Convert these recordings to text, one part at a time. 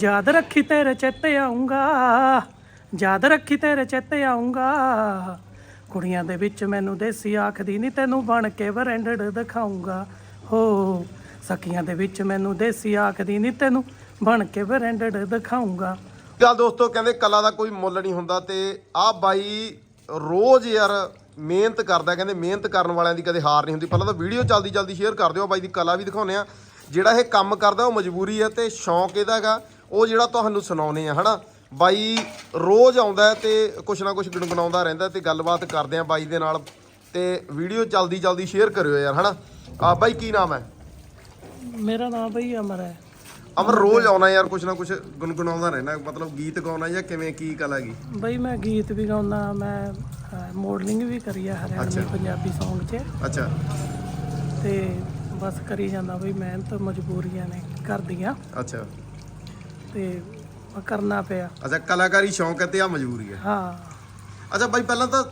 ਯਾਦ ਰੱਖੀ ਤੇਰੇ ਚੇਤੇ ਆਉਂਗਾ ਯਾਦ ਰੱਖੀ ਤੇਰੇ ਚੇਤੇ ਆਉਂਗਾ ਕੁੜੀਆਂ ਦੇ ਵਿੱਚ ਮੈਨੂੰ ਦੇਸੀ ਆਖਦੀ ਨਹੀਂ ਤੈਨੂੰ ਬਣ ਕੇ ਬਰੈਂਡਡ ਦਿਖਾਉਂਗਾ ਹੋ ਸਕੀਆਂ ਦੇ ਵਿੱਚ ਮੈਨੂੰ ਦੇਸੀ ਆਖਦੀ ਨਹੀਂ ਤੈਨੂੰ ਬਣ ਕੇ ਬਰੈਂਡਡ ਦਿਖਾਉਂਗਾ ਗੱਲ ਦੋਸਤੋ, ਕਹਿੰਦੇ ਕਲਾ ਦਾ ਕੋਈ ਮੁੱਲ ਨਹੀਂ ਹੁੰਦਾ ਤੇ ਆਹ ਬਾਈ ਰੋਜ਼ ਯਾਰ ਮਿਹਨਤ ਕਰਦਾ, ਕਹਿੰਦੇ ਮਿਹਨਤ ਕਰਨ ਵਾਲਿਆਂ ਦੀ ਕਦੇ ਹਾਰ ਨਹੀਂ ਹੁੰਦੀ। ਪਹਿਲਾਂ ਤਾਂ ਵੀਡੀਓ ਜਲਦੀ ਜਲਦੀ ਸ਼ੇਅਰ ਕਰ ਦਿਓ, ਬਾਈ ਦੀ ਕਲਾ ਵੀ ਦਿਖਾਉਂਦੇ ਆ ਜਿਹੜਾ ਇਹ ਕੰਮ ਕਰਦਾ ਉਹ ਮਜਬੂਰੀ ਹੈ ਤੇ ਸ਼ੌਂਕ ਇਹਦਾ ਹੈਗਾ। ਉਹ ਜਿਹੜਾ ਤੁਹਾਨੂੰ ਸੁਣਾਉਨੇ ਆ ਹਨਾ? ਬਾਈ ਰੋਜ਼ ਆਉਂਦਾ ਤੇ ਕੁਛ ਨਾ ਕੁਛ ਗੁਣਗੁਣਾਉਂਦਾ ਰਹਿੰਦਾ ਤੇ ਗੱਲਬਾਤ ਕਰਦੇ ਆ ਬਾਈ ਦੇ ਨਾਲ ਤੇ ਵੀਡੀਓ ਜਲਦੀ ਜਲਦੀ ਸ਼ੇਅਰ ਕਰਿਓ ਯਾਰ ਹਨਾ? ਆ ਬਾਈ ਕੀ ਨਾਮ ਹੈ? ਮੇਰਾ ਨਾਮ ਬਈ ਅਮਰ ਹੈ। ਅਮਰ ਰੋਜ਼ ਆਉਣਾ ਯਾਰ ਕੁਛ ਨਾ ਕੁਛ ਗੁਣਗੁਣਾਉਂਦਾ ਰਹਿਣਾ ਮਤਲਬ ਗੀਤ ਗਾਉਣਾ ਜਾਂ ਕਿਵੇਂ ਕੀ ਕਲਾ ਗੀ ਬਈ ਮੈਂ ਗੀਤ ਵੀ ਗਾਉਂਦਾ ਮੈਂ ਮੋਡਲਿੰਗ ਵੀ ਕਰੀ ਆ ਹਰਿਆਣਵੀ ਪੰਜਾਬੀ Song 'ਚ। ਅੱਛਾ। ਤੇ ਬਸ ਕਰੀ ਜਾਂਦਾ ਬਈ ਮਿਹਨਤ ਮਜਬੂਰੀਆਂ ਨੇ ਕਰਦੀਆਂ। ਅੱਛਾ। ਤੇ ਕਰਨਾ ਪਿਆ। ਅੱਛਾ ਕਲਾਕਾਰੀ ਸ਼ੌਂਕ ਹੈ ਤੇ ਆ ਮਜਬੂਰੀ ਹੈ। ਹਾਂ। ਅੱਛਾ ਬਾਈ ਪਹਿਲਾਂ ਤਾਂ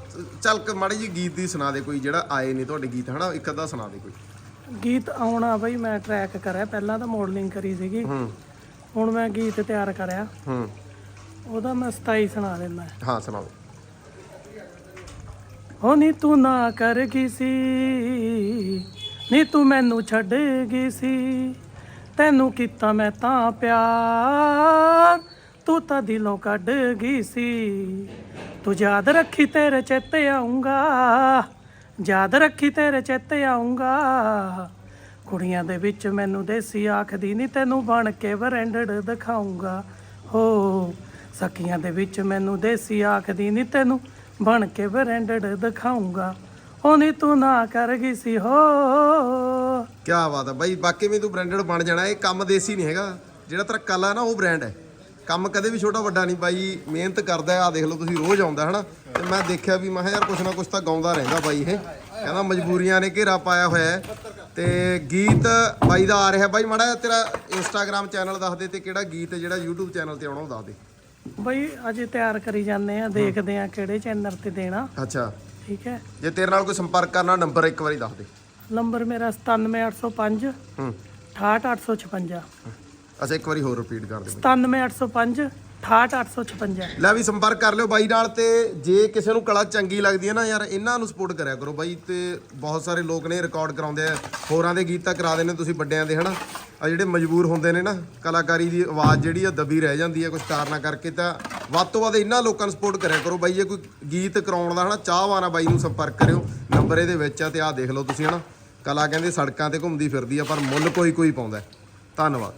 ਚੱਲ ਕੇ ਮਾੜੀ ਜੀ ਗੀਤ ਦੀ ਸੁਣਾ ਦੇ ਕੋਈ ਜਿਹੜਾ ਆਏ ਨੇ ਤੁਹਾਡੇ ਗੀਤ ਹਨਾ? ਇੱਕ ਅੱਧਾ ਸੁਣਾ ਦੇ ਕੋਈ। ਗੀਤ ਆਉਣਾ ਬਈ ਮੈਂ ਟਰੈਕ ਕਰਿਆ। ਪਹਿਲਾਂ ਤਾਂ ਮਾਡਲਿੰਗ ਕਰੀ ਸੀਗੀ। ਹੂੰ। ਹੁਣ ਮੈਂ ਗੀਤ ਤਿਆਰ ਕਰਿਆ। ਹੂੰ। ਉਹਦਾ ਮੈਂ 27 ਸੁਣਾ ਦਿੰਦਾ। ਹਾਂ ਸੁਣਾਓ। ਹੋ ਨੀ ਤੂੰ ਨਾ ਕਰ ਗਈ ਸੀ। ਨੀ ਤੂੰ ਮੈਨੂੰ ਛੱਡ ਗਈ ਸੀ। ਤੈਨੂੰ ਕੀਤਾ ਮੈਂ ਤਾਂ ਪਿਆਰ। ਤੂੰ ਤਾਂ ਦਿਲੋਂ ਕੱਢ ਗਈ ਸੀ। ਤੂੰ ਯਾਦ ਰੱਖੀ ਤੇਰੇ ਚੇਤੇ ਆਉਂਗਾ ਯਾਦ ਰੱਖੀ ਤੇਰੇ ਚੇਤੇ ਆਉਂਗਾ ਕੁੜੀਆਂ ਦੇ ਵਿੱਚ ਮੈਨੂੰ ਦੇਸੀ ਆਖਦੀ ਨਹੀਂ ਤੈਨੂੰ ਬਣ ਕੇ ਬਰੈਂਡਡ ਦਿਖਾਉਂਗਾ ਹੋ ਸਕੀਆਂ ਦੇ ਵਿੱਚ ਮੈਨੂੰ ਦੇਸੀ ਆਖਦੀ ਨਹੀਂ ਤੈਨੂੰ ਬਣ ਕੇ ਬਰੈਂਡਡ ਦਿਖਾਉਂਗਾ ਉਹ ਨੀ ਤੂੰ ਨਾ ਕਰ ਗਈ ਸੀ ਹੋ। ਕੀ ਬਾਤ ਹੈ ਬਾਈ ਬਾਕੀ ਵੀ ਤੂੰ ਬ੍ਰਾਂਡਡ ਬਣ ਜਾਣਾ ਇਹ ਕੰਮ ਦੇਸੀ ਨਹੀਂ ਹੈਗਾ। ਜਿਹੜਾ ਤੇਰਾ ਕਲਾ ਨਾ ਉਹ ਬ੍ਰਾਂਡ ਹੈ। ਕੰਮ ਕਦੇ ਵੀ ਛੋਟਾ ਵੱਡਾ ਨਹੀਂ ਬਾਈ ਮਿਹਨਤ ਕਰਦਾ ਆ ਦੇਖ ਲਓ ਤੁਸੀਂ ਰੋਜ਼ ਆਉਂਦਾ ਹਨਾ। ਤੇ ਮੈਂ ਦੇਖਿਆ ਵੀ ਮੈਂ ਕਿਹਾ ਯਾਰ ਕੁਛ ਨਾ ਕੁਛ ਤਾਂ ਗਾਉਂਦਾ ਰਹਿੰਦਾ ਬਾਈ ਇਹ। ਕਹਿੰਦਾ ਮਜਬੂਰੀਆਂ ਨੇ ਘੇਰਾ ਪਾਇਆ ਹੋਇਆ ਹੈ। ਤੇ ਗੀਤ ਬਾਈ ਦਾ ਆ ਰਿਹਾ। ਬਾਈ ਮਾੜਾ ਜਿਹਾ ਤੇਰਾ ਇੰਸਟਾਗ੍ਰam ਚੈਨਲ ਦੱਸ ਦੇ ਤੇ ਕਿਹੜਾ ਗੀਤ ਜਿਹੜਾ YouTube ਚੈਨਲ ਤੇ ਆਉਣਾ ਉਹ ਦੱਸ ਦੇ। ਬਈ ਅਜੇ ਤਿਆਰ ਕਰੀ ਜਾਂਦੇ ਆ ਦੇਖਦੇ ਆ ਕਿਹੜੇ ਚੈਨਲ ਤੇ ਦੇਣਾ। ਅੱਛਾ। ਠੀਕ ਹੈ। ਜੇ ਤੇਰੇ ਨਾਲ ਕੋਈ ਸੰਪਰਕ ਕਰਨਾ ਨੰਬਰ ਇੱਕ ਵਾਰੀ ਦੱਸ ਦੇ। ਨੰਬਰ ਮੇਰਾ 97805 ਹੂੰ। 68856 ਅੱਛਾ ਇੱਕ ਵਾਰੀ ਹੋਰ ਰਿਪੀਟ ਕਰ ਦੇ 97805 68856 ਲੈ ਵੀ ਸੰਪਰਕ ਕਰ ਲਿਓ ਬਾਈ ਨਾਲ ਤੇ ਜੇ ਕਿਸੇ ਨੂੰ ਕਲਾ ਚੰਗੀ ਲੱਗਦੀ ਹੈ ਨਾ ਯਾਰ ਇਹਨਾਂ ਨੂੰ ਸਪੋਰਟ ਕਰਿਆ ਕਰੋ ਬਾਈ ਤੇ ਬਹੁਤ ਸਾਰੇ ਲੋਕ ਨੇ ਰਿਕਾਰਡ ਕਰਾਉਂਦੇ ਆ ਹੋਰਾਂ ਦੇ ਗੀਤ ਤਾਂ ਕਰਾ ਦਿੰਦੇ ਤੁਸੀਂ ਵੱਡਿਆਂ ਦੇ ਹਨਾ? ਆ ਜਿਹੜੇ ਮਜਬੂਰ ਹੁੰਦੇ ਨੇ ਨਾ ਕਲਾਕਾਰੀ ਦੀ ਆਵਾਜ਼ ਜਿਹੜੀ ਆ ਦਬੀ ਰਹਿ ਜਾਂਦੀ ਹੈ ਕੁਝ ਕਾਰਨਾਂ ਕਰਕੇ ਤਾਂ ਵੱਧ ਤੋਂ ਵੱਧ ਇਹਨਾਂ ਲੋਕਾਂ ਨੂੰ ਸਪੋਰਟ ਕਰਿਆ ਕਰੋ ਬਾਈ, ਜੇ ਕੋਈ ਗੀਤ ਕਰਾਉਣ ਦਾ ਹਨਾ, ਚਾਹਵਾਨ ਆ ਬਾਈ ਨੂੰ ਸੰਪਰਕ ਕਰਿਓ। ਨੰਬਰ ਇਹਦੇ ਵਿੱਚ ਆ ਤੇ ਆਹ ਦੇਖ ਲਓ ਤੁਸੀਂ ਹਨਾ। ਕਲਾ ਕਹਿੰਦੇ ਸੜਕਾਂ ਤੇ ਘੁੰਮਦੀ ਫਿਰਦੀ ਆ, ਪਰ ਮੁੱਲ ਕੋਈ ਕੋਈ ਪਾਉਂਦਾ। ਧੰਨਵਾਦ।